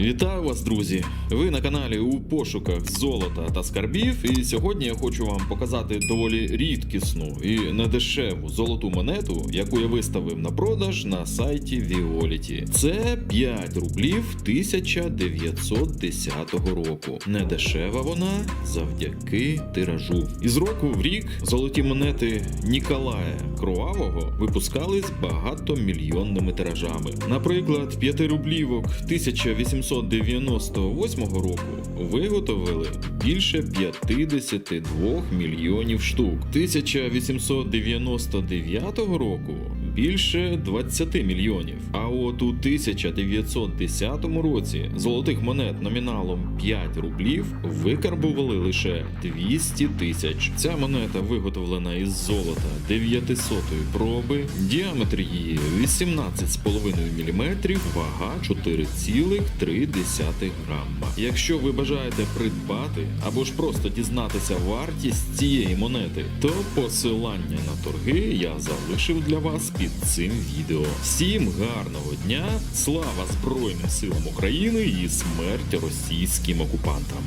Вітаю вас, друзі! Ви на каналі у пошуках золота та скарбів. І сьогодні я хочу вам показати доволі рідкісну і недешеву золоту монету, яку я виставив на продаж на сайті Violet. Це 5 рублів 1910 року. Недешева вона завдяки тиражу. Із року в рік золоті монети Ніколая Кровавого випускались багатомільйонними тиражами. Наприклад, 5 рублівок 1898 року виготовили більше 52 мільйонів штук. 1899 року більше 20 мільйонів. А от у 1910 році золотих монет номіналом 5 рублів викарбували лише 200 тисяч. Ця монета виготовлена із золота 900-ї проби, діаметр її 18,5 мм, вага 4,3 грама. Якщо ви бажаєте придбати або ж просто дізнатися вартість цієї монети, то посилання на торги я залишив для вас під цим відео. Всім гарного дня! Слава Збройним силам України і смерть російським окупантам!